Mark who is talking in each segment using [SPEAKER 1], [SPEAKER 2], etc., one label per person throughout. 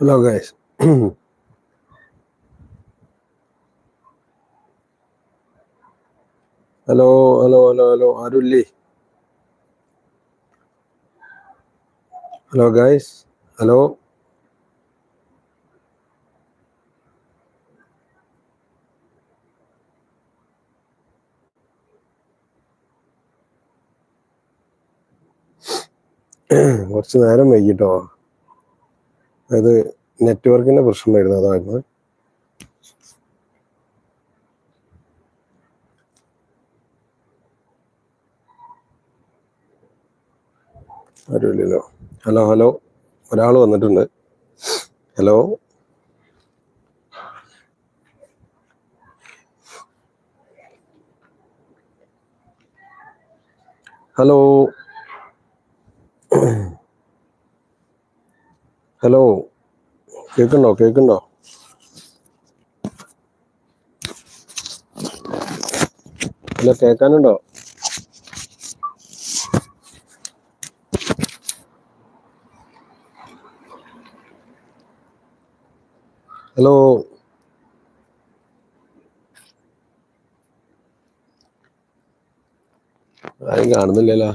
[SPEAKER 1] Hello, guys. Hello hello hello hello ആരുല്ലേ hello guys hello കുറച്ച് നേരം വൈകിട്ടോ? അത് നെറ്റ്വർക്കിന്റെ പ്രശ്നം വരുന്നത് അതായിരുന്നു. ആരുമില്ലല്ലോ. Hello hello. ഒരാൾ വന്നിട്ടുണ്ട്. ഹലോ. ഹലോ. ഹലോ കേൾക്കണ്ടോ? കേൾക്കണ്ടോ? ഹലോ കേൾക്കാനുണ്ടോ? ഹലോ? ആരും കാണുന്നില്ലല്ലോ.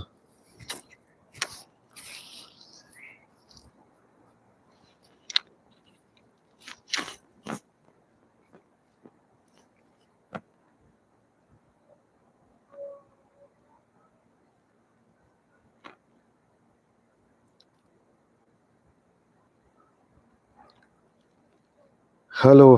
[SPEAKER 1] ഹലോ.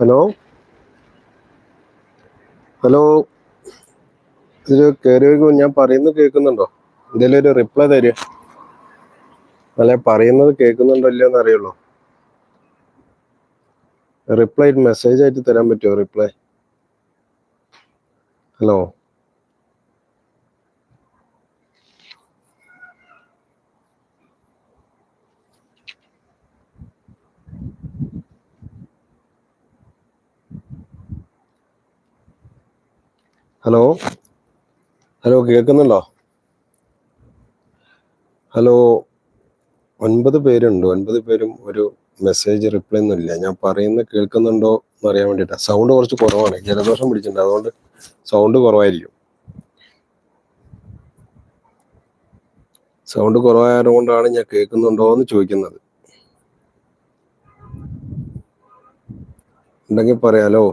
[SPEAKER 1] ഹലോ. ഹലോ. ഇത് കയറി ഞാൻ പറയുന്നത് കേൾക്കുന്നുണ്ടോ? എന്തെങ്കിലും ഒരു റിപ്ലൈ തരിക. അല്ലെ പറയുന്നത് കേൾക്കുന്നുണ്ടോ ഇല്ലയോ എന്ന് അറിയുള്ളൂ. റിപ്ലൈ മെസ്സേജ് ആയിട്ട് തരാൻ പറ്റുമോ റിപ്ലൈ ഹലോ ഹലോ ഹലോ കേൾക്കുന്നുണ്ടോ? ഹലോ ഒൻപത് പേരുണ്ട്. ഒൻപത് പേരും ഒരു മെസ്സേജ് റിപ്ലൈ ഒന്നും ഇല്ല ഞാൻ പറയുന്നത് കേൾക്കുന്നുണ്ടോ എന്ന് അറിയാൻ വേണ്ടിയിട്ടാണ് സൗണ്ട് കുറച്ച് കുറവാണ്. ജലദോഷം പിടിച്ചിട്ടുണ്ട്. അതുകൊണ്ട് സൗണ്ട് കുറവായിരിക്കും. സൗണ്ട് കുറവായതുകൊണ്ടാണ് ഞാൻ കേൾക്കുന്നുണ്ടോ എന്ന് ചോദിക്കുന്നത്. ഉണ്ടെങ്കിൽ പറയാലോ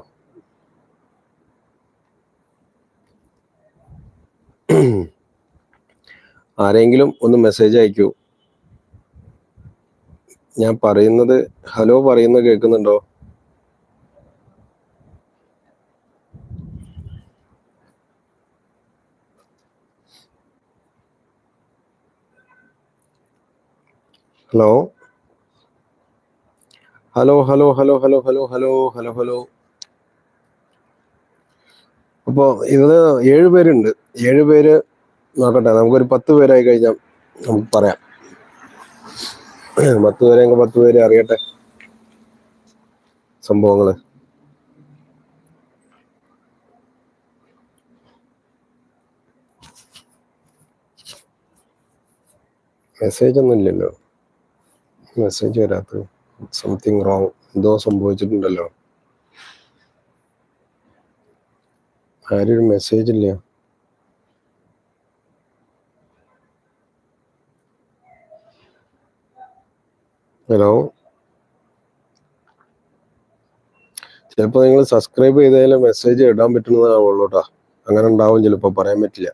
[SPEAKER 1] ആരെങ്കിലും ഒന്ന് മെസ്സേജ് അയക്കൂ. ഞാൻ പറയുന്നത് ഹലോ പറയുന്നത് കേൾക്കുന്നുണ്ടോ? Hello? Hello hello hello hello hello hello hello hello. അപ്പോൾ ഇത് ഏഴ് പേരുണ്ട്. ഏഴ് പേര് നോക്കട്ടെ നമുക്കൊരു പത്ത് പേരായി കഴിഞ്ഞാൽ നമുക്ക് പറയാം. പത്ത് പേരെങ്കിൽ പത്ത് പേര് അറിയട്ടെ സംഭവങ്ങൾ. മെസ്സേജ് ഒന്നും ഇല്ലല്ലോ. മെസ്സേജ് വരാത്ത സംതിങ് റോങ് എന്തോ സംഭവിച്ചിട്ടുണ്ടല്ലോ. ആരും മെസ്സേജ് ഇല്ല. ഹലോ. ചിലപ്പോൾ നിങ്ങൾ സബ്സ്ക്രൈബ് ചെയ്താലേ മെസ്സേജ് ഇടാൻ പറ്റുന്നതാവുള്ളൂ കേട്ടോ അങ്ങനെ ഉണ്ടാവും ചിലപ്പോൾ പറയാൻ പറ്റില്ല.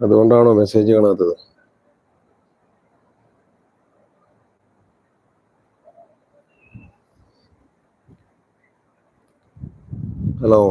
[SPEAKER 1] അതുകൊണ്ടാണോ മെസ്സേജ് കാണാത്തത്? ഹലോ.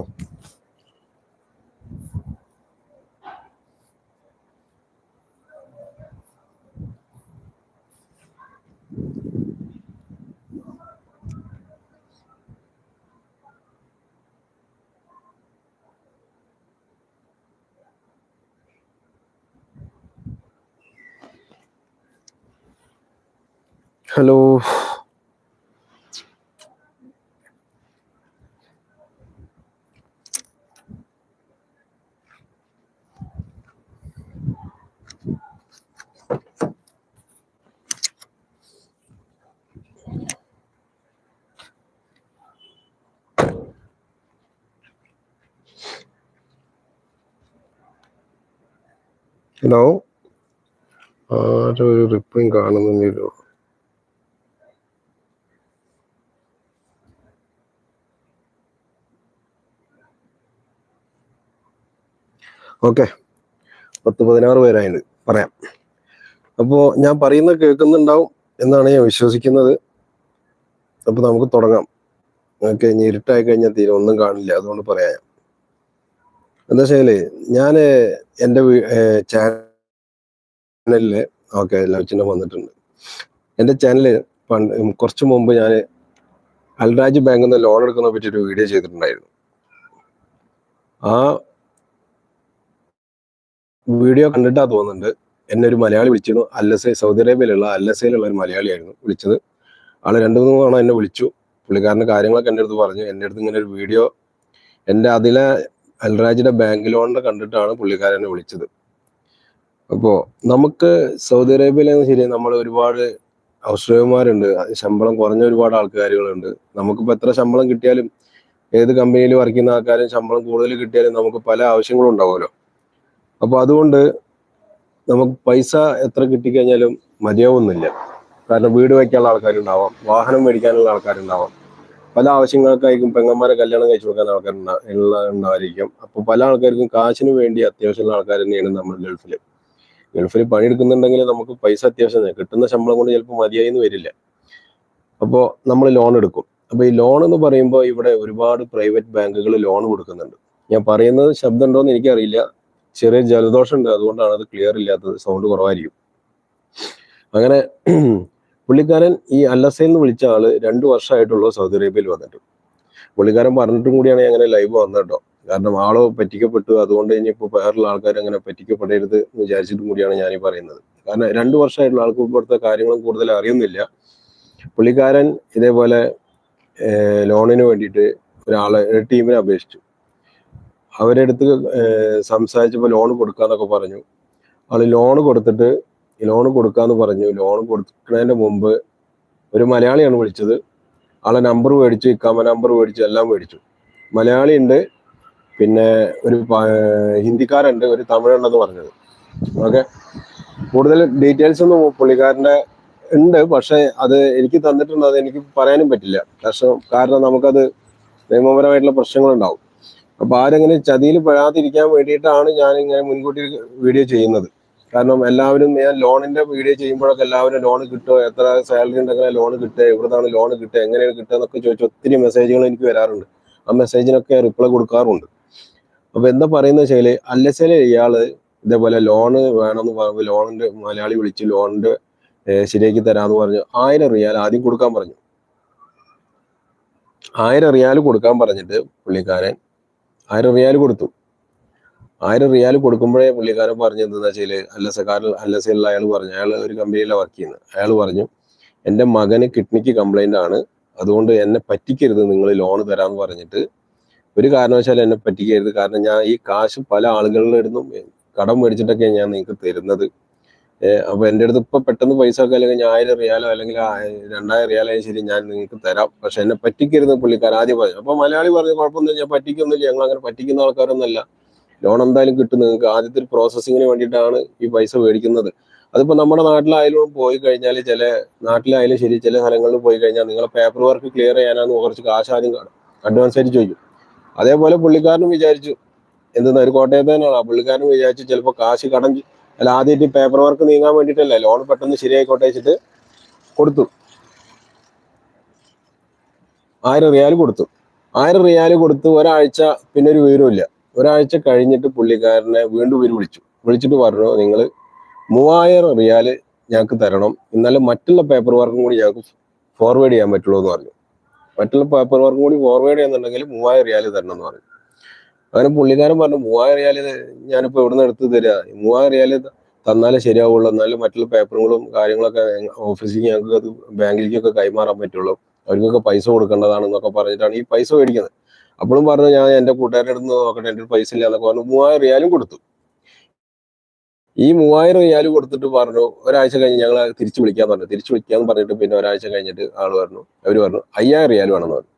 [SPEAKER 1] ഹലോ. ഹലോ. ഒരു റിപ്ലൈ കാണുന്നില്ലല്ലോ ഓക്കെ. പത്ത് പതിനാറ് പേരായത് പറയാം. അപ്പോൾ ഞാൻ പറയുന്നത് കേൾക്കുന്നുണ്ടാവും എന്നാണ് ഞാൻ വിശ്വസിക്കുന്നത്. അപ്പോൾ നമുക്ക് തുടങ്ങാം. ഓക്കെ ഇനി ഇരുട്ടായി കഴിഞ്ഞാൽ തീരെ ഒന്നും കാണില്ല. അതുകൊണ്ട് പറയാം എന്താ വെച്ചാൽ ഞാൻ എന്റെ ചാനലിൽ ഓക്കെ ലവ്ചിഹ്നം വന്നിട്ടുണ്ട്. എന്റെ ചാനലിൽ പണ്ട് കുറച്ച് മുമ്പ് ഞാൻ അൽരാജ് ബാങ്കിൽ നിന്ന് ലോൺ എടുക്കുന്നതിനെ പറ്റി ഒരു വീഡിയോ ചെയ്തിട്ടുണ്ടായിരുന്നു. ആ വീഡിയോ കണ്ടിട്ടാ തോന്നുന്നുണ്ട്. എന്നെ ഒരു മലയാളി വിളിച്ചിരുന്നു. അല്ലസെ സൗദി അറേബ്യയിലുള്ള അല്ലസയിലുള്ള ഒരു മലയാളിയായിരുന്നു വിളിച്ചത്. ആൾ രണ്ട് മൂന്ന് തവണ എന്നെ വിളിച്ചു. പുള്ളിക്കാരന്റെ കാര്യങ്ങളൊക്കെ എന്റെ അടുത്ത് പറഞ്ഞു. എന്റെ അടുത്ത് ഇങ്ങനെ ഒരു വീഡിയോ എന്റെ അതിലെ അൽരാജിന്റെ ബാങ്ക് ലോണിന്റെ കണ്ടിട്ടാണ് പുള്ളിക്കാരൻ എന്നെ വിളിച്ചത്. അപ്പോൾ നമുക്ക് സൗദി അറേബ്യയിലെന്ന് ശരി നമ്മൾ ഒരുപാട് ഔഷധമാരുണ്ട് ശമ്പളം കുറഞ്ഞ ഒരുപാട് ആൾക്കാരുകളുണ്ട്. നമുക്കിപ്പോൾ എത്ര ശമ്പളം കിട്ടിയാലും ഏത് കമ്പനിയിൽ വർക്ക് ചെയ്യുന്ന ആൾക്കാരും ശമ്പളം കൂടുതൽ കിട്ടിയാലും നമുക്ക് പല ആവശ്യങ്ങളും ഉണ്ടാവുമല്ലോ. അപ്പോൾ അതുകൊണ്ട് നമുക്ക് പൈസ എത്ര കിട്ടിക്കഴിഞ്ഞാലും മതിയാവുന്നില്ല. കാരണം വീട് വയ്ക്കാനുള്ള ആൾക്കാരുണ്ടാവാം വാഹനം മേടിക്കാനുള്ള ആൾക്കാരുണ്ടാവാം. പല ആവശ്യങ്ങൾക്കായിരിക്കും പെങ്ങന്മാരെ കല്യാണം കഴിച്ചു കൊടുക്കാൻ ആൾക്കാരുണ്ടായിരിക്കും ഉണ്ടായിരിക്കും അപ്പോൾ പല ആൾക്കാർക്കും കാശിന് വേണ്ടി അത്യാവശ്യമുള്ള ആൾക്കാർ തന്നെയാണ് നമ്മൾ ഗൾഫിൽ ഗൾഫിൽ പണിയെടുക്കുന്നുണ്ടെങ്കിൽ നമുക്ക് പൈസ അത്യാവശ്യം കിട്ടുന്ന ശമ്പളം കൊണ്ട് ചിലപ്പോൾ മതിയായി വരില്ല. അപ്പോൾ നമ്മൾ ലോൺ എടുക്കും. അപ്പോൾ ഈ ലോൺ എന്ന് പറയുമ്പോൾ ഇവിടെ ഒരുപാട് പ്രൈവറ്റ് ബാങ്കുകൾ ലോൺ കൊടുക്കുന്നുണ്ട്. ഞാൻ പറയുന്നത് ശബ്ദം ഉണ്ടോ എന്ന് എനിക്കറിയില്ല. ചെറിയ ജലദോഷം ഉണ്ട് അതുകൊണ്ടാണ് അത് ക്ലിയർ ഇല്ലാത്തത്. സൗണ്ട് കുറവായിരിക്കും. അങ്ങനെ പുള്ളിക്കാരൻ ഈ അല്ലസയിൽ നിന്ന് വിളിച്ച ആൾ രണ്ടു വർഷമായിട്ടുള്ളൂ സൗദി അറേബ്യയിൽ വന്നിട്ട്. പുള്ളിക്കാരൻ പറഞ്ഞിട്ടും കൂടിയാണ് അങ്ങനെ ലൈവ് വന്നത് കാരണം ആൾ പറ്റിക്കപ്പെട്ടു. അതുകൊണ്ട് ഇനിയിപ്പോ വേറുള്ള ആൾക്കാർ അങ്ങനെ പറ്റിക്കപ്പെടരുത് എന്ന് വിചാരിച്ചിട്ടും കൂടിയാണ് ഞാൻ ഈ പറയുന്നത്. കാരണം രണ്ടു വർഷമായിട്ടുള്ള ആൾക്ക് ഇപ്പോഴത്തെ കാര്യങ്ങളും കൂടുതൽ അറിയുന്നില്ല. പുള്ളിക്കാരൻ ഇതേപോലെ ലോണിന് വേണ്ടിയിട്ട് ഒരാളെ ടീമിനെ അപേക്ഷിച്ചു. അവരെടുത്ത് സംസാരിച്ചപ്പോൾ ലോൺ കൊടുക്കാന്നൊക്കെ പറഞ്ഞു. ആൾ ലോൺ കൊടുത്തിട്ട് ലോൺ കൊടുക്കാന്ന് പറഞ്ഞു. ലോൺ കൊടുക്കുന്നതിന്റെ മുമ്പ് ഒരു മലയാളിയാണ് വിളിച്ചത്. ആളെ നമ്പർ മേടിച്ചു ഇക്കാമ നമ്പർ മേടിച്ചു എല്ലാം മേടിച്ചു. മലയാളി ഉണ്ട് പിന്നെ ഒരു ഹിന്ദിക്കാരുണ്ട് ഒരു തമിഴുണ്ടെന്ന് പറഞ്ഞത്. ഓക്കെ? കൂടുതൽ ഡീറ്റെയിൽസ് ഒന്നും പുള്ളിക്കാരന്റെ ഉണ്ട് പക്ഷേ അത് എനിക്ക് തന്നിട്ടുണ്ട് അത് എനിക്ക് പറയാനും പറ്റില്ല. കാരണം കാരണം നമുക്കത് നിയമപരമായിട്ടുള്ള പ്രശ്നങ്ങളുണ്ടാവും. അപ്പൊ ആരെങ്ങനെ ചതിയിൽ പെടാതിരിക്കാൻ വേണ്ടിയിട്ടാണ് ഞാൻ ഇങ്ങനെ മുൻകൂട്ടി വീഡിയോ ചെയ്യുന്നത്. കാരണം എല്ലാവരും ഞാൻ ലോണിന്റെ വീഡിയോ ചെയ്യുമ്പോഴൊക്കെ എല്ലാവരും ലോൺ കിട്ടുമോ എത്ര സാലറി ഉണ്ടെങ്കിൽ ലോൺ കിട്ടുക എവിടുന്നാണ് ലോൺ കിട്ടുക എങ്ങനെയാണ് കിട്ടുക എന്നൊക്കെ ചോദിച്ച് ഒത്തിരി മെസ്സേജുകൾ എനിക്ക് വരാറുണ്ട്. ആ മെസ്സേജിനൊക്കെ റിപ്ലൈ കൊടുക്കാറുണ്ട്. അപ്പൊ എന്താ പറയുന്ന വെച്ചാൽ അല്ലെസൽ ഇയാൾ ഇതേപോലെ ലോണ് വേണമെന്ന് പറഞ്ഞു ലോണിന്റെ മലയാളി വിളിച്ച് ലോണിന്റെ ശരിയാക്കി തരാന്ന് പറഞ്ഞു ആയിരം റിയാൽ ആദ്യം കൊടുക്കാൻ പറഞ്ഞു. ആയിരം റിയാൽ കൊടുക്കാൻ പറഞ്ഞിട്ട് പുള്ളിക്കാരൻ ആയിരം റിയാൽ കൊടുത്തു. ആയിരം റിയാൽ കൊടുക്കുമ്പോഴേ പുള്ളിക്കാരൻ പറഞ്ഞു എന്താ വെച്ചാൽ അല്ലസക്കാരൻ അല്ലസയിലുള്ള അയാൾ പറഞ്ഞു. അയാൾ ഒരു കമ്പനിയിലാണ് വർക്ക് ചെയ്യുന്നത് അയാൾ പറഞ്ഞു എന്റെ മകന് കിഡ്നിക്ക് കംപ്ലൈന്റ് ആണ്. അതുകൊണ്ട് എന്നെ പറ്റിക്കരുത് നിങ്ങൾ ലോൺ തരാന്ന് പറഞ്ഞിട്ട്. ഒരു കാരണവശാലും എന്നെ പറ്റിക്കരുത്. കാരണം ഞാൻ ഈ കാശ് പല അടുത്തും കടം മേടിച്ചിട്ടൊക്കെയാണ് ഞാൻ നിങ്ങൾക്ക് തരുന്നത്. അപ്പൊ എന്റെ അടുത്ത് ഇപ്പൊ പെട്ടെന്ന് പൈസ ഒക്കെ അല്ലെങ്കിൽ ആയിരം റിയാലോ അല്ലെങ്കിൽ രണ്ടായിരം റിയാലോ ശരി ഞാൻ നിങ്ങൾക്ക് തരാം. പക്ഷെ എന്നെ പറ്റിക്കരുത് പുള്ളിക്കാരൻ. ആദ്യം പറഞ്ഞു അപ്പൊ മലയാളി പറഞ്ഞു കുഴപ്പമൊന്നും ഞാൻ പറ്റിക്കൊന്നുമില്ല ഞങ്ങൾ അങ്ങനെ പറ്റിക്കുന്ന ആൾക്കാരൊന്നുമല്ല. ലോൺ എന്തായാലും കിട്ടും നിങ്ങൾക്ക്. ആദ്യത്തെ ഒരു പ്രോസസ്സിങ്ങിന് വേണ്ടിയിട്ടാണ് ഈ പൈസ മേടിക്കുന്നത്. അതിപ്പോ നമ്മുടെ നാട്ടിലായാലും പോയി കഴിഞ്ഞാൽ ചില നാട്ടിലായാലും ശരി ചില സ്ഥലങ്ങളിൽ പോയി കഴിഞ്ഞാൽ നിങ്ങളെ പേപ്പർ വർക്ക് ക്ലിയർ ചെയ്യാനാണ് കുറച്ച് കാശ് ആദ്യം കാണും. അഡ്വാൻസ് ആയിട്ട് ചോദിക്കും. അതേപോലെ പുള്ളിക്കാരനും വിചാരിച്ചു എന്തെന്നാ ഒരു കോട്ടയത്ത് തന്നെയാണ് ആ പുള്ളിക്കാരനും വിചാരിച്ചു ചിലപ്പോൾ കാശ് കടം അല്ല ആദ്യമായിട്ട് പേപ്പർ വർക്ക് നീങ്ങാൻ വേണ്ടിയിട്ടല്ലേ? ലോൺ പെട്ടെന്ന് ശരിയായിക്കോട്ടെ വെച്ചിട്ട് കൊടുത്തു. ആയിരം റിയാൽ കൊടുത്തു. ആയിരം റിയാൽ കൊടുത്ത് ഒരാഴ്ച പിന്നെ ഒരു വിവരമില്ല ഒരാഴ്ച കഴിഞ്ഞിട്ട് പുള്ളിക്കാരനെ വീണ്ടും ഇവർ വിളിച്ചു. വിളിച്ചിട്ട് പറഞ്ഞു നിങ്ങൾ മൂവായിരം റിയാൽ ഞങ്ങൾക്ക് തരണം. എന്നാലും മറ്റുള്ള പേപ്പർ വർക്കും കൂടി ഞങ്ങൾക്ക് ഫോർവേഡ് ചെയ്യാൻ പറ്റുള്ളൂ എന്ന് പറഞ്ഞു. മറ്റുള്ള പേപ്പർ വർക്കും കൂടി ഫോർവേഡ് ചെയ്യുന്നുണ്ടെങ്കിൽ മൂവായിരം റിയാൽ തരണം എന്ന് പറഞ്ഞു. അങ്ങനെ പുള്ളിക്കാരൻ പറഞ്ഞു മൂവായിരം റിയാൽ ഞാനിപ്പോ എവിടെ നിന്ന് എടുത്ത് തരിക മൂവായിരം റിയാൽ തന്നാലേ ശരിയാവുള്ളൂ. എന്നാലും മറ്റുള്ള പേപ്പറുകളും കാര്യങ്ങളൊക്കെ ഓഫീസിൽ ഞങ്ങൾക്ക് അത് ബാങ്കിലേക്കൊക്കെ കൈമാറാൻ പറ്റുള്ളൂ. അവർക്കൊക്കെ പൈസ കൊടുക്കേണ്ടതാണെന്നൊക്കെ പറഞ്ഞിട്ടാണ് ഈ പൈസ മേടിക്കുന്നത്. അപ്പോഴും പറഞ്ഞു ഞാൻ എന്റെ കൂട്ടുകാരുടെ അടുത്ത് നോക്കട്ടെ എന്റെ പൈസ ഇല്ല എന്നൊക്കെ പറഞ്ഞു. മൂവായിരം റിയാലും കൊടുത്തു. ഈ മൂവായിരം റിയാൽ കൊടുത്തിട്ട് പറഞ്ഞു ഒരാഴ്ച കഴിഞ്ഞ് ഞങ്ങൾ തിരിച്ചു വിളിക്കാൻ പറഞ്ഞു. തിരിച്ചു വിളിക്കാന്ന് പറഞ്ഞിട്ട് പിന്നെ ഒരാഴ്ച കഴിഞ്ഞിട്ട് ആൾ പറഞ്ഞു അവർ പറഞ്ഞു അയ്യായിരം റിയാൽ വേണമെന്ന് പറഞ്ഞു.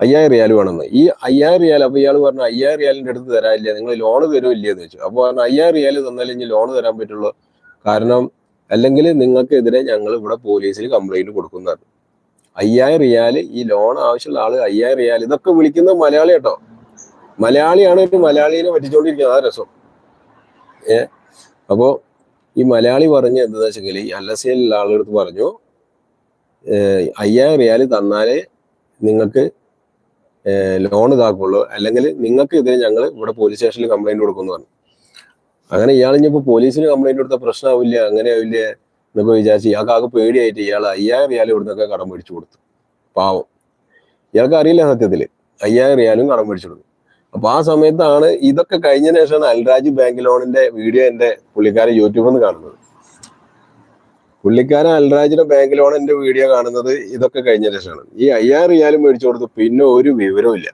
[SPEAKER 1] അയ്യായിരം റിയാൽ വേണമെന്ന്. ഈ അയ്യായിരം റിയാൽ അപ്പൊ ഇയാൾ പറഞ്ഞു അയ്യായിരം റിയാലിന്റെ അടുത്ത് തരാനില്ല. നിങ്ങൾ ലോണ് തരുമില്ല എന്ന് വെച്ചു അപ്പൊ പറഞ്ഞു അയ്യായിരം റിയാൽ തന്നാലേ ഇനി ലോൺ തരാൻ പറ്റുള്ളൂ. കാരണം അല്ലെങ്കിൽ നിങ്ങൾക്കെതിരെ ഞങ്ങൾ ഇവിടെ പോലീസിൽ കംപ്ലൈന്റ് കൊടുക്കുന്നതാണ്. അയ്യായിരം റിയാൽ ഈ ലോൺ ആവശ്യമുള്ള ആൾ അയ്യായിരം റിയാൽ ഇതൊക്കെ വിളിക്കുന്നത് മലയാളി കേട്ടോ. മലയാളിയാണ് ഒരു മലയാളിനെ പറ്റിച്ചോണ്ടിരിക്കുന്നത്. ആ രസം. ഏ? അപ്പോ ഈ മലയാളി പറഞ്ഞ എന്താ വെച്ചെങ്കിൽ ഈ അല്ലസിയിലുള്ള ആളെടുത്ത് പറഞ്ഞു അയ്യായിരം റിയാൽ തന്നാലേ നിങ്ങൾക്ക് ലോൺ ഇതാക്കുള്ളൂ. അല്ലെങ്കിൽ നിങ്ങൾക്ക് ഇതിന് ഞങ്ങൾ ഇവിടെ പോലീസ് സ്റ്റേഷനിൽ കംപ്ലൈന്റ് കൊടുക്കുമെന്ന് പറഞ്ഞു. അങ്ങനെ ഇയാൾ ഇനിയിപ്പോ പോലീസിന് കംപ്ലൈന്റ് കൊടുത്ത പ്രശ്നമാവില്ല അങ്ങനെ ആവില്ല എന്നൊക്കെ വിചാരിച്ച് ഇയാൾക്ക് ആകെ പേടിയായിട്ട് ഇയാൾ അയ്യായിരം റിയാൽ ഇവിടുന്നൊക്കെ കടം മേടിച്ചു കൊടുത്തു. പാവം. ഇയാൾക്ക് അറിയില്ല സത്യത്തിൽ അയ്യായിരം റിയാലും കടം മേടിച്ചു കൊടുത്തു. അപ്പൊ ആ സമയത്താണ് ഇതൊക്കെ കഴിഞ്ഞ ശേഷമാണ് അൽരാജ് ബാങ്ക് ലോണിന്റെ വീഡിയോ എന്റെ പുള്ളിക്കാരൻ യൂട്യൂബിൽ നിന്ന് കാണുന്നത്. പുള്ളിക്കാരൻ അൽരാജിന്റെ ബാങ്ക് എന്റെ വീഡിയോ കാണുന്നത് ഇതൊക്കെ കഴിഞ്ഞ ശേഷമാണ്. ഈ അയ്യായിരം റിയാലും മേടിച്ചു കൊടുത്തു പിന്നെ ഒരു വിവരവും ഇല്ല.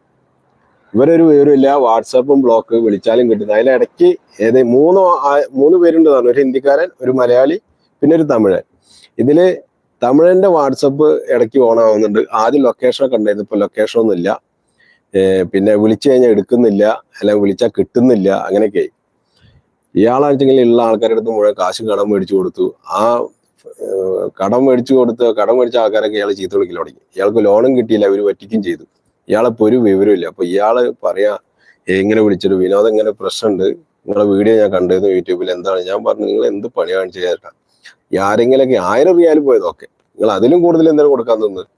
[SPEAKER 1] ഇവരൊരു വിവരമില്ല വാട്സാപ്പും ബ്ലോക്ക് വിളിച്ചാലും കിട്ടുന്നത് അതിലിടയ്ക്ക് ഏത് മൂന്ന് മൂന്ന് പേരുണ്ട് താനും. ഒരു ഹിന്ദിക്കാരൻ ഒരു മലയാളി പിന്നെ ഒരു തമിഴൻ. ഇതിൽ തമിഴന്റെ വാട്സപ്പ് ഇടയ്ക്ക് ഓൺ ആവുന്നുണ്ട്. ആദ്യം ലൊക്കേഷനൊക്കെ ഉണ്ടായിരുന്നു ഇപ്പൊ ലൊക്കേഷൻ ഒന്നും ഇല്ല. പിന്നെ വിളിച്ചു കഴിഞ്ഞാൽ എടുക്കുന്നില്ല. അല്ലെ വിളിച്ചാൽ കിട്ടുന്നില്ല. അങ്ങനെയൊക്കെ ഇയാളാണെച്ചെങ്കിൽ ഉള്ള ആൾക്കാരുടെ അടുത്ത് മുഴുവൻ കാശ് കടം മേടിച്ചു കൊടുത്തു. ആ കടം മേടിച്ചു കൊടുത്ത് കടം മേടിച്ച ആൾക്കാരൊക്കെ ഇയാൾ ചീത്ത വിളിക്കൽ തുടങ്ങി. ഇയാൾക്ക് ലോണും കിട്ടിയില്ല ഇവർ പറ്റിക്കും ചെയ്തു. ഇയാളിപ്പോ ഒരു വിവരമില്ല അപ്പൊ ഇയാൾ പറയാ എങ്ങനെ വിളിച്ചിട്ട് വിനോദം ഇങ്ങനെ പ്രശ്നമുണ്ട്. നിങ്ങളെ വീഡിയോ ഞാൻ കണ്ടിരുന്നു യൂട്യൂബിൽ. എന്താണ്? ഞാൻ പറഞ്ഞു നിങ്ങൾ എന്ത് പണി കാണിച്ചു ചേട്ടാ ആരെങ്കിലൊക്കെ ആയിരം റിയാൽ പോയതൊക്കെ നിങ്ങൾ അതിലും കൂടുതൽ എന്താണ് കൊടുക്കാൻ തന്നത്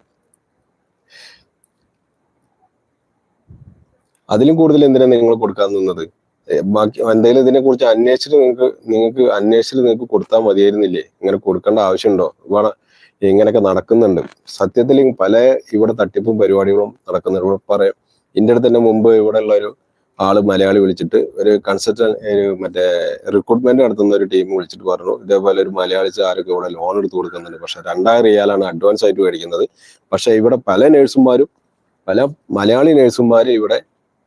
[SPEAKER 1] അതിലും കൂടുതൽ എന്തിനാണ് നിങ്ങൾ കൊടുക്കാൻ നിന്നത്? ബാക്കി എന്തെങ്കിലും ഇതിനെ കുറിച്ച് അന്വേഷിച്ചിട്ട് നിങ്ങൾക്ക് നിങ്ങൾക്ക് അന്വേഷിച്ചിട്ട് നിങ്ങൾക്ക് കൊടുത്താൽ മതിയായിരുന്നില്ലേ? ഇങ്ങനെ കൊടുക്കേണ്ട ആവശ്യമുണ്ടോ? ഇവിടെ ഇങ്ങനെയൊക്കെ നടക്കുന്നുണ്ട്. സത്യത്തിൽ പല ഇവിടെ തട്ടിപ്പും പരിപാടികളും നടക്കുന്നുണ്ട്. ഇവിടെ പറയാം എന്റെ അടുത്ത് തന്നെ മുമ്പ് ഇവിടെ ഉള്ള ഒരു ആൾ മലയാളി വിളിച്ചിട്ട് ഒരു കൺസൾട്ടൻ ഒരു മറ്റേ റിക്രൂട്ട്മെന്റ് നടത്തുന്ന ഒരു ടീം വിളിച്ചിട്ട് പറഞ്ഞു ഇതേപോലെ ഒരു മലയാളി ആരൊക്കെ ഇവിടെ ലോൺ എടുത്ത് കൊടുക്കുന്നുണ്ട്. പക്ഷെ രണ്ടായിരം റിയാലാണ് അഡ്വാൻസ് ആയിട്ട് മേടിക്കുന്നത്. പക്ഷെ ഇവിടെ പല നഴ്സുമാരും പല മലയാളി നഴ്സുമാരും ഇവിടെ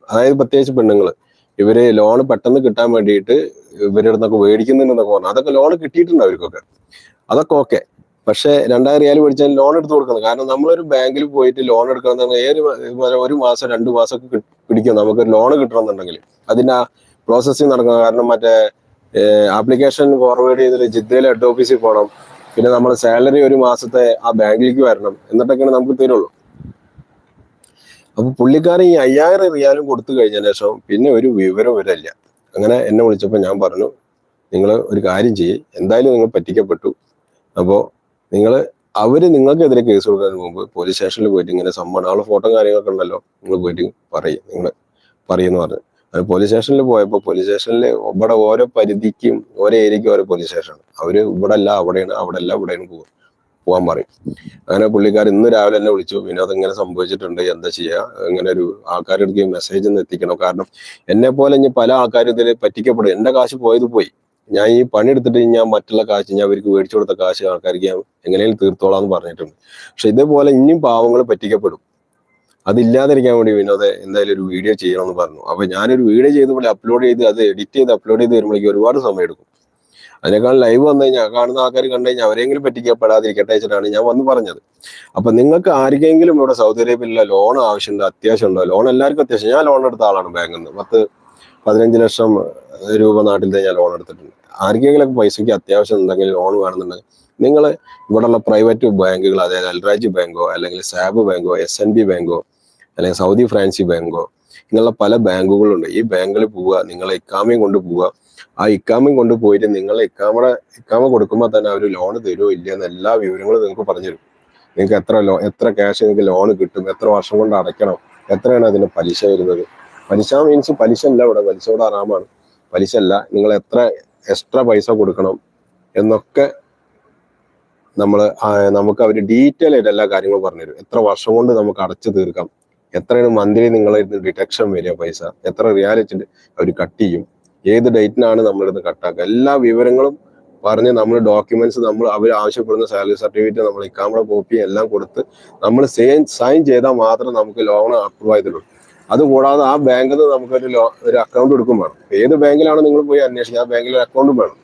[SPEAKER 1] അതായത് പ്രത്യേകിച്ച് പെണ്ണുങ്ങൾ ഇവർ ലോൺ പെട്ടെന്ന് കിട്ടാൻ വേണ്ടിയിട്ട് ഇവരുടെ നിന്നൊക്കെ മേടിക്കുന്നുണ്ടെന്നൊക്കെ പറഞ്ഞു. അതൊക്കെ ലോൺ കിട്ടിയിട്ടുണ്ട് അവർക്കൊക്കെ. അതൊക്കെ ഓക്കെ പക്ഷെ രണ്ടായിരം റിയാൽ മേടിച്ചാൽ ലോൺ എടുത്തു കൊടുക്കുന്നത് കാരണം നമ്മളൊരു ബാങ്കിൽ പോയിട്ട് ലോൺ എടുക്കണം മ- ഒരു മാസം രണ്ട് മാസം ഒക്കെ പിടിക്കും. നമുക്കൊരു ലോൺ കിട്ടണമെന്നുണ്ടെങ്കിൽ. അതിന്റെ പ്രോസസ്സിങ് നടക്കണം. കാരണം മറ്റേ ആപ്ലിക്കേഷൻ ഫോർവേഡ് ചെയ്തിട്ട് ജിദ്ദയിലെ ഹെഡ് ഓഫീസിൽ പോകണം പിന്നെ നമ്മൾ സാലറി ഒരു മാസത്തെ ആ ബാങ്കിലേക്ക് വരണം. എന്നിട്ടൊക്കെയാണ് നമുക്ക് തരുള്ളൂ. അപ്പൊ പുള്ളിക്കാരൻ ഈ അയ്യായിരം റിയാലും കൊടുത്തു കഴിഞ്ഞതിന് ശേഷം പിന്നെ ഒരു വിവരം വരില്ല അങ്ങനെ എന്നെ വിളിച്ചപ്പോൾ ഞാൻ പറഞ്ഞു നിങ്ങൾ ഒരു കാര്യം ചെയ്യേ എന്തായാലും നിങ്ങൾ പറ്റിക്കപ്പെട്ടു. അപ്പോൾ നിങ്ങൾ അവർ നിങ്ങൾക്കെതിരെ കേസ് കൊടുക്കാൻ മുമ്പ് പോലീസ് സ്റ്റേഷനിൽ പോയിട്ട് ഇങ്ങനെ സമ്മതം ആളെ ഫോട്ടോ കാര്യങ്ങളൊക്കെ ഉണ്ടല്ലോ നിങ്ങൾ പോയിട്ട് പറയും നിങ്ങൾ പറയുമെന്ന് പറഞ്ഞു. അത് പോലീസ് സ്റ്റേഷനിൽ പോയപ്പോൾ പോലീസ് സ്റ്റേഷനിൽ ഇവിടെ ഓരോ പരിധിക്കും ഓരോ ഏരിയക്കും ഓരോ പോലീസ് സ്റ്റേഷനാണ് അവർ ഇവിടെ അല്ല അവിടെയാണ് അവിടെ അല്ല ഇവിടെയാണ് പോകും പോകാൻ പറയും. അങ്ങനെ പുള്ളിക്കാർ ഇന്ന് രാവിലെ എന്നെ വിളിച്ചു. വിനോദ് ഇങ്ങനെ സംഭവിച്ചിട്ടുണ്ട്. എന്താ ചെയ്യുക ഇങ്ങനെ ഒരു ആൾക്കാരുടെ അടുത്ത് മെസ്സേജ് ഒന്ന് എത്തിക്കണം. കാരണം എന്നെ പോലെ ഇനി പല ആൾക്കാരും ഇതിൽ പറ്റിക്കപ്പെടും. എന്റെ കാശ് പോയത് പോയി. ഞാൻ ഈ പണി എടുത്തിട്ട് ഞാൻ മറ്റുള്ള കാശ് ഞാൻ അവർക്ക് മേടിച്ചു കൊടുത്ത കാശ് ആൾക്കാർക്ക് ഞാൻ എങ്ങനെയും തീർത്തോളാം എന്ന് പറഞ്ഞിട്ടുണ്ട്. പക്ഷെ ഇതേപോലെ ഇനിയും പാവങ്ങൾ പറ്റിക്കപ്പെടും. അതില്ലാതിരിക്കാൻ വേണ്ടി വിനോദ എന്തായാലും ഒരു വീഡിയോ ചെയ്യണമെന്ന് പറഞ്ഞു. അപ്പൊ ഞാനൊരു വീഡിയോ ചെയ്തപ്പോൾ പോലെ അപ്ലോഡ് ചെയ്ത് അത് എഡിറ്റ് ചെയ്ത് അപ്ലോഡ് ചെയ്ത് വരുമ്പോഴേക്കും ഒരുപാട് സമയം എടുക്കും അതിനേക്കാൾ ലൈവ് വന്നു കഴിഞ്ഞാൽ കാണുന്ന ആൾക്കാർ കണ്ടു കഴിഞ്ഞാൽ അവരെങ്കിലും പറ്റിക്കപ്പെടാതിരിക്കട്ടെ വെച്ചിട്ടാണ് ഞാൻ വന്ന് പറഞ്ഞത്. അപ്പൊ നിങ്ങൾക്ക് ആർക്കെങ്കിലും ഇവിടെ സൗദി അറേബ്യയിലുള്ള ലോൺ ആവശ്യമുണ്ട് അത്യാവശ്യം ഉണ്ടോ ലോൺ എല്ലാവർക്കും അത്യാവശ്യം. ഞാൻ ലോൺ എടുത്ത ആളാണ് ബാങ്കിൽ നിന്ന് പത്ത് പതിനഞ്ച് ലക്ഷം രൂപ നാട്ടിൽ ഞാൻ ലോൺ എടുത്തിട്ടുണ്ട്. ആർക്കെങ്കിലും പൈസയ്ക്ക് അത്യാവശ്യം ഉണ്ടെങ്കിൽ ലോൺ വേണമെന്നുണ്ടെങ്കിൽ നിങ്ങൾ ഇവിടെയുള്ള പ്രൈവറ്റ് ബാങ്കുകൾ അതായത് അൽറാജ് ബാങ്കോ അല്ലെങ്കിൽ സാബ് ബാങ്കോ എസ് എൻ ബി ബാങ്കോ അല്ലെങ്കിൽ സൗദി ഫ്രാൻസി ബാങ്കോ ഇങ്ങനെയുള്ള പല ബാങ്കുകളുണ്ട്. ഈ ബാങ്കിൽ പോവുക നിങ്ങളെ ഇക്കാമയും കൊണ്ട് പോവുക ആ ഇക്കാമയും കൊണ്ട് പോയിട്ട് നിങ്ങൾ ഇക്കാമയുടെ ഇക്കാമ കൊടുക്കുമ്പോൾ തന്നെ അവർ ലോൺ തരുമോ ഇല്ല എന്ന് എല്ലാ വിവരങ്ങളും നിങ്ങൾക്ക് പറഞ്ഞുതരും നിങ്ങൾക്ക് എത്ര ലോ എത്ര ക്യാഷ് നിങ്ങൾക്ക് ലോൺ കിട്ടും എത്ര വർഷം കൊണ്ട് അടയ്ക്കണം എത്രയാണ് അതിന് പലിശ വരുന്നത്? പലിശ മീൻസ് പലിശ അല്ല ഇവിടെ പലിശ ഇവിടെ ആറാമാണ് പലിശ അല്ല നിങ്ങൾ എത്ര എക്സ്ട്രാ പൈസ കൊടുക്കണം എന്നൊക്കെ നമ്മൾ നമുക്ക് അവർ ഡീറ്റെയിൽ ആയിട്ട് എല്ലാ കാര്യങ്ങളും പറഞ്ഞുതരും എത്ര വർഷം കൊണ്ട് നമുക്ക് അടച്ചു തീർക്കാം? എത്രയാണ് മന്ത്ലി നിങ്ങൾ ഡിറ്റക്ഷൻ വരിക പൈസ? എത്ര റിയാലിറ്റി അവർ കട്ട് ചെയ്യും? ഏത് ഡേറ്റിനാണ് നമ്മളിത് കട്ടാക്കുക. എല്ലാ വിവരങ്ങളും പറഞ്ഞ് നമ്മൾ ഡോക്യുമെന്റ്സ് നമ്മൾ അവർ ആവശ്യപ്പെടുന്ന സാലറി സർട്ടിഫിക്കറ്റ് നമ്മൾ ഇക്കാമയുടെ കോപ്പി എല്ലാം കൊടുത്ത് നമ്മൾ സെയിൻ സൈൻ ചെയ്താൽ മാത്രം നമുക്ക് ലോൺ അപ്രൂവ് ചെയ്തിട്ടുള്ളൂ അതുകൂടാതെ ആ ബാങ്കിൽ നിന്ന് നമുക്കൊരു ലോ ഒരു അക്കൗണ്ട് എടുക്കും വേണം. ഏത് ബാങ്കിലാണ് നിങ്ങൾ പോയി അന്വേഷിക്കുക? ആ ബാങ്കിൽ ഒരു അക്കൗണ്ടും വേണം.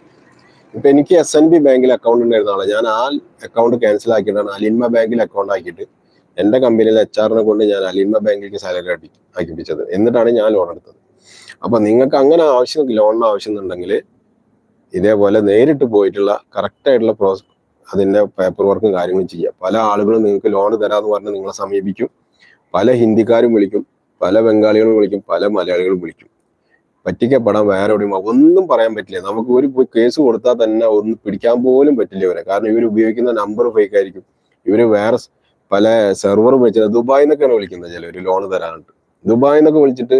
[SPEAKER 1] ഇപ്പൊ എനിക്ക് എസ് എൻ ബി ബാങ്കിൽ അക്കൗണ്ട് ഉണ്ടായിരുന്ന ആളാണ് ഞാൻ ആ അക്കൗണ്ട് ക്യാൻസൽ ആക്കിയിട്ടാണ് അലിൻമ ബാങ്കിൽ അക്കൗണ്ട് ആക്കിയിട്ട് എന്റെ കമ്പനിയിലെ എച്ച് ആറിനെ കൊണ്ട് ഞാൻ അലിൻമ ബാങ്കിലേക്ക് സാലറി ആക്കി ആക്കിപ്പിച്ചത് എന്നിട്ടാണ് ഞാൻ ലോൺ എടുത്തത്. അപ്പൊ നിങ്ങൾക്ക് അങ്ങനെ ആവശ്യം ലോണിന് ആവശ്യം എന്നുണ്ടെങ്കിൽ ഇതേപോലെ നേരിട്ട് പോയിട്ടുള്ള കറക്റ്റ് ആയിട്ടുള്ള അതിന്റെ പേപ്പർ വർക്കും കാര്യങ്ങളും ചെയ്യുക പല ആളുകളും നിങ്ങൾക്ക് ലോൺ തരാന്ന് പറഞ്ഞ് നിങ്ങളെ സമീപിക്കും. പല ഹിന്ദിക്കാരും വിളിക്കും. പല ബംഗാളികളും വിളിക്കും. പല മലയാളികളും വിളിക്കും. പറ്റിക്കപ്പെടാൻ വേറെ എവിടെയും ഒന്നും പറയാൻ പറ്റില്ല. നമുക്ക് ഒരു കേസ് കൊടുത്താൽ തന്നെ ഒന്ന് പിടിക്കാൻ പോലും പറ്റില്ല ഇവരെ. കാരണം ഇവർ ഉപയോഗിക്കുന്ന നമ്പർ ഫേക്ക് ആയിരിക്കും. ഇവർ വേറെ പല സെർവറും വെച്ചാൽ ദുബായിൽ നിന്നൊക്കെയാണ് വിളിക്കുന്നത് ഒരു ലോൺ തരാനുണ്ട് ദുബായിൽ നിന്നൊക്കെ വിളിച്ചിട്ട്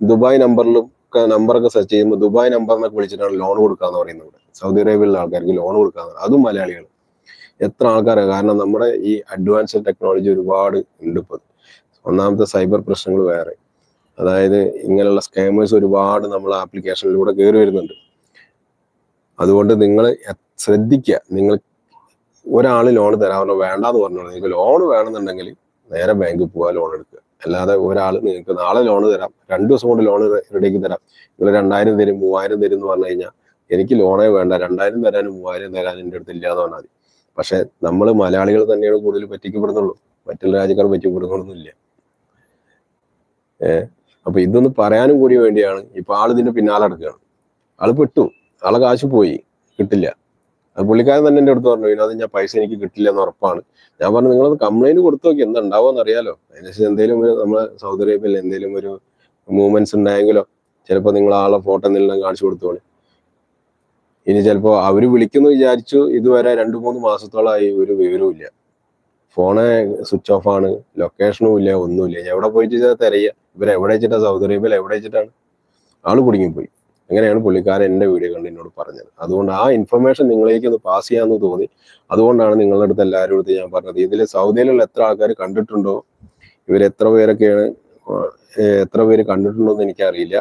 [SPEAKER 1] ദുബായ് നമ്പറിലും നമ്പറൊക്കെ സെർച്ച് ചെയ്യുമ്പോൾ ദുബായ് നമ്പർ എന്നൊക്കെ വിളിച്ചിട്ടാണ് ലോൺ കൊടുക്കാന്ന് പറയുന്നത് ഇവിടെ. സൗദി അറേബ്യയിലുള്ള ആൾക്കാർക്ക് ലോൺ കൊടുക്കാന്ന് അതും മലയാളികൾ എത്ര ആൾക്കാരാണ് കാരണം നമ്മുടെ ഈ അഡ്വാൻസ്ഡ് ടെക്നോളജി ഒരുപാട് ഉണ്ട് ഇപ്പോൾ ഒന്നാമത്തെ സൈബർ പ്രശ്നങ്ങൾ വേറെ. അതായത് ഇങ്ങനെയുള്ള സ്കാമേഴ്സ് ഒരുപാട് നമ്മൾ ആപ്ലിക്കേഷനിലൂടെ കയറി വരുന്നുണ്ട്. അതുകൊണ്ട് നിങ്ങൾ ശ്രദ്ധിക്കുക നിങ്ങൾ ഒരാൾ ലോൺ തരാമല്ലോ വേണ്ടാന്ന് പറഞ്ഞോളൂ. നിങ്ങൾക്ക് ലോൺ വേണമെന്നുണ്ടെങ്കിൽ നേരെ ബാങ്കിൽ പോവാ ലോൺ എടുക്കുക. അല്ലാതെ ഒരാൾ നിങ്ങൾക്ക് നാളെ ലോണ് തരാം. രണ്ടു ദിവസം കൊണ്ട് ലോൺ റെഡിയാക്കി തരാം. നിങ്ങൾ രണ്ടായിരം തരും മൂവായിരം തരും എന്ന് പറഞ്ഞു കഴിഞ്ഞാൽ എനിക്ക് ലോണേ വേണ്ട. രണ്ടായിരം തരാനും മൂവായിരം തരാനും എന്റെ അടുത്ത് ഇല്ലാന്ന് പറഞ്ഞാൽ മതി. പക്ഷെ നമ്മൾ മലയാളികൾ തന്നെയാണ് കൂടുതൽ പറ്റിക്കപ്പെടുന്നുള്ളൂ. മറ്റുള്ള രാജ്യക്കാർ പറ്റിക്കപ്പെടുന്നൊന്നുമില്ല. ഏഹ്? അപ്പൊ ഇതൊന്ന് പറയാനും കൂടി വേണ്ടിയാണ് ഇപ്പൊ ആൾ ഇതിന്റെ പിന്നാലെ നടക്കുകയാണ്. ആൾ പെട്ടു. ആളെ കാശ് പോയി. കിട്ടില്ല. അത് പുള്ളിക്കാരൻ തന്നെ എന്റെ അടുത്ത് പറഞ്ഞു ഇതിനകത്ത് ഞാൻ പൈസ എനിക്ക് കിട്ടില്ല എന്ന് ഉറപ്പാണ്. ഞാൻ പറഞ്ഞു നിങ്ങളത് കംപ്ലൈന്റ് കൊടുത്തു നോക്കി എന്താണ്ടാവോ ഉണ്ടാവുമെന്ന് അറിയാലോ. അതിനുശേഷം എന്തെങ്കിലും ഒരു നമ്മളെ സൗദി അറേബ്യയിൽ എന്തെങ്കിലും ഒരു മൂവ്മെന്റ്സ് ഉണ്ടായെങ്കിലോ ചിലപ്പോൾ നിങ്ങൾ ആളെ ഫോട്ടോ എന്തെങ്കിലും കാണിച്ചു കൊടുത്തോളി. ഇനി ചിലപ്പോൾ അവർ വിളിക്കുന്നു വിചാരിച്ചു ഇതുവരെ രണ്ടു മൂന്ന് മാസത്തോളമായി ഒരു വിവരവും ഇല്ല. ഫോണ് സ്വിച്ച് ഓഫ് ആണ് ലൊക്കേഷനും ഇല്ല ഒന്നുമില്ല ഞാൻ എവിടെ പോയിട്ട് തിരയുക? ഇവരെവിടെ വെച്ചിട്ടാണ് വെച്ചിട്ടാ സൗദി അറേബ്യയിൽ എവിടെ വെച്ചിട്ടാണ്? ആൾ കുടുങ്ങിപ്പോയി. അങ്ങനെയാണ് പുള്ളിക്കാരൻ എന്റെ വീഡിയോ കണ്ട് എന്നോട് പറഞ്ഞത്. അതുകൊണ്ട് ആ ഇൻഫർമേഷൻ നിങ്ങളിലേക്ക് ഒന്ന് പാസ് ചെയ്യാമെന്ന് തോന്നി. അതുകൊണ്ടാണ് നിങ്ങളുടെ അടുത്ത് എല്ലാവരും അടുത്ത് ഞാൻ പറഞ്ഞത്. ഇതിൽ സൗദിയിലുള്ള എത്ര ആൾക്കാർ കണ്ടിട്ടുണ്ടോ? ഇവർ എത്ര പേരൊക്കെയാണ് എത്ര പേര് കണ്ടിട്ടുണ്ടോ എന്ന് എനിക്കറിയില്ല.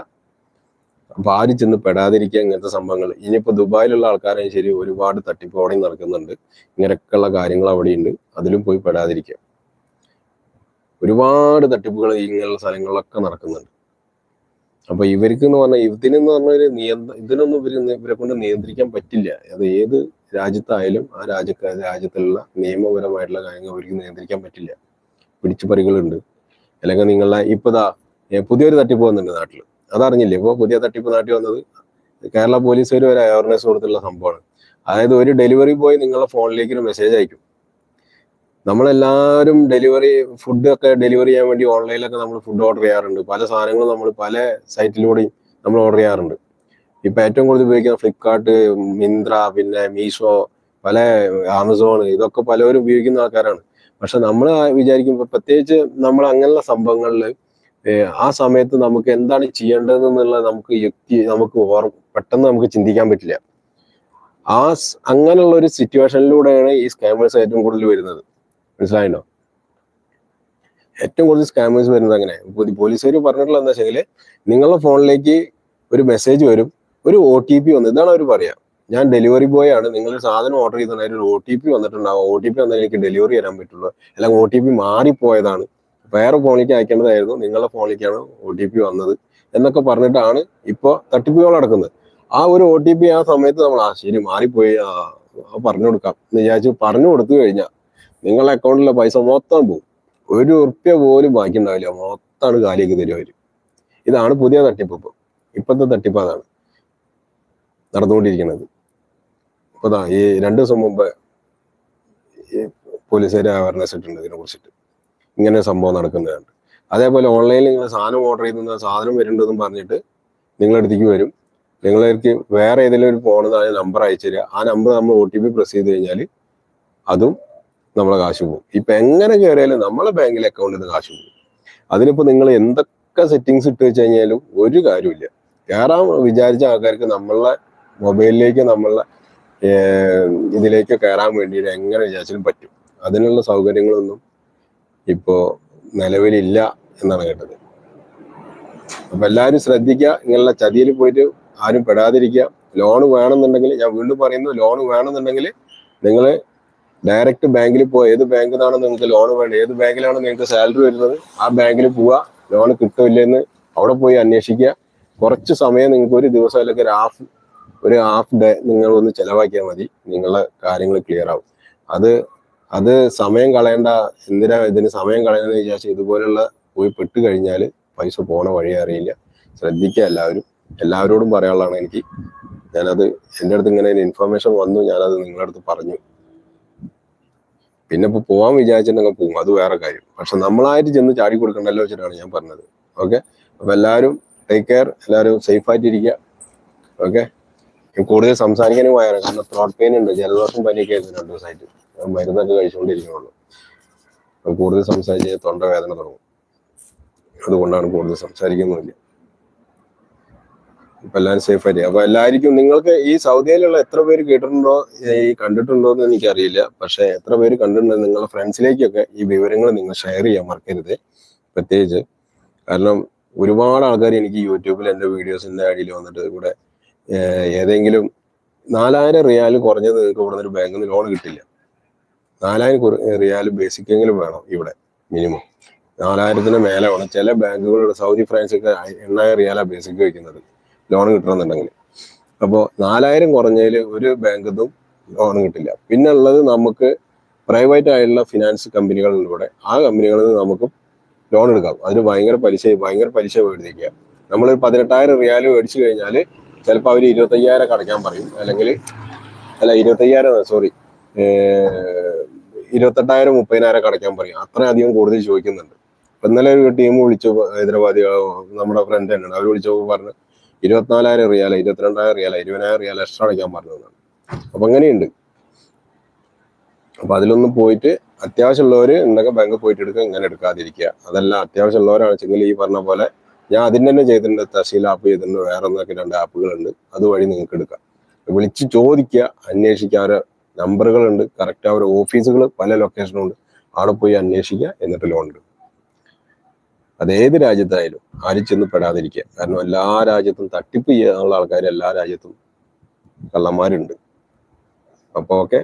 [SPEAKER 1] അപ്പൊ ആരും ചെന്ന് പെടാതിരിക്കുക ഇങ്ങനത്തെ സംഭവങ്ങൾ ഇനിയിപ്പോ ദുബായിലുള്ള ആൾക്കാരെ ശരി ഒരുപാട് തട്ടിപ്പ് അവിടെ നടക്കുന്നുണ്ട്. ഇങ്ങനെയൊക്കെയുള്ള കാര്യങ്ങൾ അവിടെയുണ്ട്. അതിലും പോയി പെടാതിരിക്കുക. ഒരുപാട് തട്ടിപ്പുകൾ ഇങ്ങനെയുള്ള സ്ഥലങ്ങളിലൊക്കെ നടക്കുന്നുണ്ട്. അപ്പൊ ഇവർക്ക് എന്ന് പറഞ്ഞാൽ ഇതിനെന്ന് പറഞ്ഞ ഒരു നിയന്ത്ര ഇതിനൊന്നും ഇവർ ഇവരെ കൊണ്ട് നിയന്ത്രിക്കാൻ പറ്റില്ല. അത് ഏത് രാജ്യത്തായാലും ആ രാജ്യക്കാർ രാജ്യത്തുള്ള നിയമപരമായിട്ടുള്ള കാര്യങ്ങൾ അവർക്ക് നിയന്ത്രിക്കാൻ പറ്റില്ല. പിടിച്ചുപറികളുണ്ട് അല്ലെങ്കിൽ നിങ്ങളെ ഇപ്പതാ പുതിയൊരു തട്ടിപ്പ് വന്നിട്ടുണ്ട് നാട്ടിൽ അതറിഞ്ഞില്ലേ? ഇപ്പൊ പുതിയ തട്ടിപ്പ് നാട്ടിൽ വന്നത് കേരള പോലീസുകാർ ഒരു അവയർനെസ് കൊടുത്തുള്ള സംഭവമാണ്. അതായത് ഒരു ഡെലിവറി ബോയ് നിങ്ങളുടെ ഫോണിലേക്ക് ഒരു മെസ്സേജ് അയക്കും. നമ്മളെല്ലാവരും ഡെലിവറി ഫുഡ് ഒക്കെ ഡെലിവറി ചെയ്യാൻ വേണ്ടി ഓൺലൈനിലൊക്കെ നമ്മൾ ഫുഡ് ഓർഡർ ചെയ്യാറുണ്ട്. പല സാധനങ്ങളും നമ്മൾ പല സൈറ്റിലൂടെയും നമ്മൾ ഓർഡർ ചെയ്യാറുണ്ട്. ഇപ്പൊ ഏറ്റവും കൂടുതൽ ഉപയോഗിക്കുന്ന ഫ്ലിപ്കാർട്ട് മിന്ത്ര പിന്നെ മീഷോ പല ആമസോൺ ഇതൊക്കെ പലവരും ഉപയോഗിക്കുന്ന ആൾക്കാരാണ്. പക്ഷെ നമ്മൾ വിചാരിക്കുമ്പോൾ പ്രത്യേകിച്ച് നമ്മൾ അങ്ങനെയുള്ള സംഭവങ്ങളിൽ ആ സമയത്ത് നമുക്ക് എന്താണ് ചെയ്യേണ്ടതെന്നുള്ള നമുക്ക് യുക്തി നമുക്ക് ഓർ പെട്ടെന്ന് നമുക്ക് ചിന്തിക്കാൻ പറ്റില്ല. ആ അങ്ങനെയുള്ള ഒരു സിറ്റുവേഷനിലൂടെയാണ് ഈ സ്കാമേഴ്സ് ഏറ്റവും കൂടുതൽ വരുന്നത്. മനസ്സിലായിട്ടോ ഏറ്റവും കൂടുതൽ സ്കാമേഴ്സ് വരുന്നത് അങ്ങനെ. പോലീസുകാർ പറഞ്ഞിട്ടുള്ള എന്താ വെച്ചാൽ നിങ്ങളുടെ ഫോണിലേക്ക് ഒരു മെസ്സേജ് വരും ഒരു ഒ ടി പി വന്നു. ഇതാണ് അവർ പറയാ. ഞാൻ ഡെലിവറി ബോയ് ആണ്. നിങ്ങൾ സാധനം ഓർഡർ ചെയ്തിട്ടുണ്ടെങ്കിൽ ഒരു ഒ ടി പി വന്നിട്ടുണ്ടാവും. ഒ ടി പി വന്നാൽ എനിക്ക് ഡെലിവറി തരാൻ പറ്റുള്ളൂ. അല്ലെങ്കിൽ ഒ ടി പി മാറിപ്പോയതാണ്. വേറെ ഫോണിലേക്ക് അയക്കേണ്ടതായിരുന്നു. നിങ്ങളുടെ ഫോണിലേക്കാണ് ഒ ടി പി വന്നത് എന്നൊക്കെ പറഞ്ഞിട്ടാണ് ഇപ്പോൾ തട്ടിപ്പുകൾ നടക്കുന്നത്. ആ ഒരു ഒ ടി പി ആ സമയത്ത് നമ്മൾ ആ ശരി മാറിപ്പോയി. പറഞ്ഞു കൊടുക്കാം. എന്ന് വിചാരിച്ച് പറഞ്ഞു കൊടുത്തു കഴിഞ്ഞാൽ നിങ്ങളുടെ അക്കൗണ്ടിലെ പൈസ മൊത്തം പോകും ഒരു ഉറുപ്പ്യ പോലും ബാക്കി മൊത്തമാണ് കാലിയൊക്കെ തരും അവർ. ഇതാണ് പുതിയ തട്ടിപ്പ് ഇപ്പം. ഇപ്പോഴത്തെ തട്ടിപ്പ് അതാണ് നടന്നുകൊണ്ടിരിക്കുന്നത്. ഇപ്പൊ ദാ ഈ രണ്ട് ദിവസം മുമ്പ് ഈ പോലീസുകാർ അവയർനെസ് ഇട്ടുണ്ട് ഇതിനെ കുറിച്ചിട്ട്. ഇങ്ങനെ സംഭവം നടക്കുന്നതാണ്. അതേപോലെ ഓൺലൈനിൽ നിങ്ങൾ സാധനം ഓർഡർ ചെയ്യുന്ന സാധനം വരുന്നുണ്ടെന്നും പറഞ്ഞിട്ട് നിങ്ങളടുത്തേക്ക് വരും. നിങ്ങളേക്ക് വേറെ ഏതെങ്കിലും ഒരു ഫോണിൽ നമ്പർ അയച്ചു തരിക. ആ നമ്പർ നമ്മൾ ഒ ടി പി പ്രസ് ചെയ്ത് കഴിഞ്ഞാൽ അതും നമ്മളെ കാശ് പോകും. ഇപ്പൊ എങ്ങനെ കയറിയാലും നമ്മളെ ബാങ്കിലെ അക്കൗണ്ടിൽ നിന്ന് കാശ് പോകും. അതിനിപ്പോ നിങ്ങൾ എന്തൊക്കെ സെറ്റിങ്സ് ഇട്ട് വെച്ച് കഴിഞ്ഞാലും ഒരു കാര്യമില്ല കയറാൻ വിചാരിച്ച ആൾക്കാർക്ക് നമ്മളെ മൊബൈലിലേക്ക് നമ്മളെ ഇതിലേക്ക് കയറാൻ വേണ്ടിയിട്ട് എങ്ങനെ വിചാരിച്ചാലും പറ്റും. അതിനുള്ള സൗകര്യങ്ങളൊന്നും ഇപ്പോ നിലവിലില്ല എന്നാണ് കേട്ടത്. അപ്പൊ എല്ലാവരും ശ്രദ്ധിക്കുക. ഇങ്ങനെയുള്ള ചതിയിൽ പോയിട്ട് ആരും പെടാതിരിക്കുക. ലോൺ വേണമെന്നുണ്ടെങ്കിൽ ഞാൻ വീണ്ടും പറയുന്നു ലോൺ വേണമെന്നുണ്ടെങ്കിൽ നിങ്ങൾ ഡയറക്റ്റ് ബാങ്കിൽ പോവാ. ഏത് ബാങ്കിൽ നിന്നാണ് നിങ്ങൾക്ക് ലോൺ വേണ്ടത്? ഏത് ബാങ്കിലാണ് നിങ്ങൾക്ക് സാലറി വരുന്നത്? ആ ബാങ്കിൽ പോവുക ലോൺ കിട്ടില്ലെന്ന് അവിടെ പോയി അന്വേഷിക്കുക. കുറച്ച് സമയം നിങ്ങൾക്ക് ഒരു ദിവസം അല്ലെങ്കിൽ ഒരു ഹാഫ് ഒരു ഹാഫ് ഡേ നിങ്ങൾ ഒന്ന് ചെലവാക്കിയാൽ മതി. നിങ്ങളുടെ കാര്യങ്ങൾ ക്ലിയർ ആവും. അത് അത് സമയം കളയേണ്ട. എന്തിനാ ഇതിന് സമയം കളയണമെന്ന് വിചാരിച്ചാൽ ഇതുപോലുള്ള പോയി പെട്ട് കഴിഞ്ഞാൽ പൈസ പോണ വഴി അറിയില്ല. ശ്രദ്ധിക്കുക എല്ലാവരും. എല്ലാവരോടും പറയാനുള്ളതാണ് എനിക്ക്. ഞാനത് എന്റെ അടുത്ത് ഇങ്ങനെ ഇൻഫർമേഷൻ വന്നു. ഞാനത് നിങ്ങളുടെ അടുത്ത് പറഞ്ഞു. പിന്നെ ഇപ്പൊ പോവാൻ വിചാരിച്ചിട്ടുണ്ടെങ്കിൽ പോകും. അത് വേറെ കാര്യം. പക്ഷെ നമ്മളായിട്ട് ചെന്ന് ചാടി കൊടുക്കണ്ടല്ലോ വെച്ചിട്ടാണ് ഞാൻ പറഞ്ഞത്. ഓക്കെ? അപ്പൊ എല്ലാവരും ടേക്ക് കെയർ എല്ലാവരും സേഫ് ആയിട്ടിരിക്കുക. ഓക്കെ? കൂടുതൽ സംസാരിക്കാനും പോയാണ് കാരണം ത്രോട്ട് പെയിൻ ഉണ്ട്. ജലദോഷം പനിയൊക്കെ ആയിരുന്നു രണ്ടു ദിവസമായിട്ട് മരുന്നൊക്കെ കഴിച്ചുകൊണ്ടിരിക്കുന്നുള്ളൂ. അപ്പൊ കൂടുതൽ സംസാരിച്ച് തൊണ്ട വേദന തുടങ്ങും. അതുകൊണ്ടാണ് കൂടുതൽ സംസാരിക്കുന്നില്ല ഇപ്പൊ എല്ലാവരും സേഫ് ആയിട്ട് അപ്പൊ എല്ലാവർക്കും നിങ്ങൾക്ക് ഈ സൗദിയിലുള്ള എത്ര പേര് കേട്ടിട്ടുണ്ടോ ഈ കണ്ടിട്ടുണ്ടോ എന്ന് എനിക്കറിയില്ല. പക്ഷെ എത്ര പേര് കണ്ടിട്ടുണ്ടോ നിങ്ങളുടെ ഫ്രണ്ട്സിലേക്കൊക്കെ ഈ വിവരങ്ങൾ നിങ്ങൾ ഷെയർ ചെയ്യാൻ മറക്കരുത് പ്രത്യേകിച്ച്. കാരണം ഒരുപാട് ആൾക്കാർ എനിക്ക് യൂട്യൂബിൽ എന്റെ വീഡിയോസിന്റെ അടിയിൽ വന്നിട്ട് ഇവിടെ ഏതെങ്കിലും നാലായിരം റിയാൽ കുറഞ്ഞത് നിങ്ങൾക്ക് ഇവിടെ നിന്ന് ബാങ്കിൽ നിന്ന് ലോൺ കിട്ടില്ല. നാലായിരം റിയാൽ ബേസിക് എങ്കിലും വേണം ഇവിടെ മിനിമം. നാലായിരത്തിന് മേലെ വേണം. ചില ബാങ്കുകളുടെ സൗദി ഫ്രാൻസ് ഒക്കെ എണ്ണായിരം റിയാലാണ് ബേസിക് വയ്ക്കുന്നത്. ലോൺ കിട്ടണമെന്നുണ്ടെങ്കിൽ. അപ്പോൾ നാലായിരം കുറഞ്ഞതിൽ ഒരു ബാങ്കിന്നും ലോൺ കിട്ടില്ല. പിന്നെ ഉള്ളത് നമുക്ക് പ്രൈവറ്റ് ആയിട്ടുള്ള ഫിനാൻസ് കമ്പനികളിലൂടെ ആ കമ്പനികളിൽ നിന്ന് നമുക്ക് ലോൺ എടുക്കാം. അതിന് ഭയങ്കര പലിശ ഭയങ്കര പലിശ മേടിക്കുക നമ്മൾ പതിനെട്ടായിരം റിയാൽ മേടിച്ചു കഴിഞ്ഞാൽ ചിലപ്പോൾ അവർ ഇരുപത്തയ്യായിരം അടയ്ക്കാൻ പറയും. അല്ലെങ്കിൽ അല്ല ഇരുപത്തയ്യായിരം സോറി ഇരുപത്തെട്ടായിരം മുപ്പതിനായിരം അടയ്ക്കാൻ പറയും. അത്രയധികം കൂടുതൽ ചോദിക്കുന്നുണ്ട്. ഇന്നലെ ഒരു ടീം വിളിച്ചു ഹൈദരാബാദ് നമ്മുടെ ഫ്രണ്ട് തന്നെയാണ് അവർ വിളിച്ചപ്പോൾ പറഞ്ഞു ഇരുപത്തിനാലായിരം റിയാല ഇരുപത്തിരണ്ടായിരം റിയാല ഇരുപതിനായിരം റിയാല എക്സ്ട്രാ അടയ്ക്കാൻ പറഞ്ഞതാണ്. അപ്പൊ അങ്ങനെയുണ്ട്. അപ്പൊ അതിലൊന്നും പോയിട്ട് അത്യാവശ്യമുള്ളവർ ഉണ്ടെങ്കിൽ ബാങ്കിൽ പോയിട്ട് എടുക്കുക ഇങ്ങനെ എടുക്കാതിരിക്കുക. അതല്ല അത്യാവശ്യമുള്ളവരാണെച്ചെങ്കിൽ ഈ പറഞ്ഞ പോലെ ഞാൻ അതിന് തന്നെ ചെയ്തിട്ടുണ്ട് തഹസീൽ ആപ്പ് ചെയ്തിട്ടുണ്ട് വേറെ ഒന്നൊക്കെ രണ്ട് ആപ്പുകളുണ്ട് അതുവഴി നിങ്ങൾക്ക് എടുക്കാം. വിളിച്ച് ചോദിക്കുക അന്വേഷിക്കുക അവരെ നമ്പറുകളുണ്ട് കറക്റ്റ് അവരുടെ ഓഫീസുകൾ പല ലൊക്കേഷനും ഉണ്ട്. അവിടെ പോയി അന്വേഷിക്കുക എന്നിട്ട് ലോൺ എടുക്കും അത് ഏത് രാജ്യത്തായാലും ആരും ചെന്ന് പെടാതിരിക്കുക. കാരണം എല്ലാ രാജ്യത്തും തട്ടിപ്പ് ചെയ്യാനുള്ള ആൾക്കാർ എല്ലാ രാജ്യത്തും കള്ളന്മാരുണ്ട്. അപ്പോൾ okay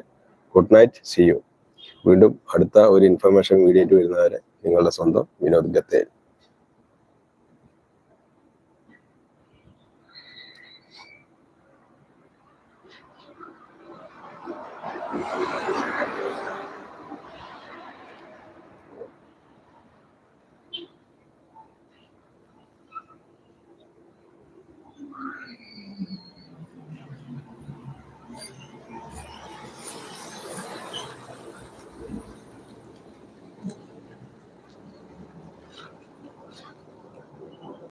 [SPEAKER 1] good night see you. വീണ്ടും അടുത്ത ഒരു ഇൻഫർമേഷൻ വീഡിയോ വരുന്നവരെ നിങ്ങളുടെ സ്വന്തം വിനോദ് ഗത്തേൽ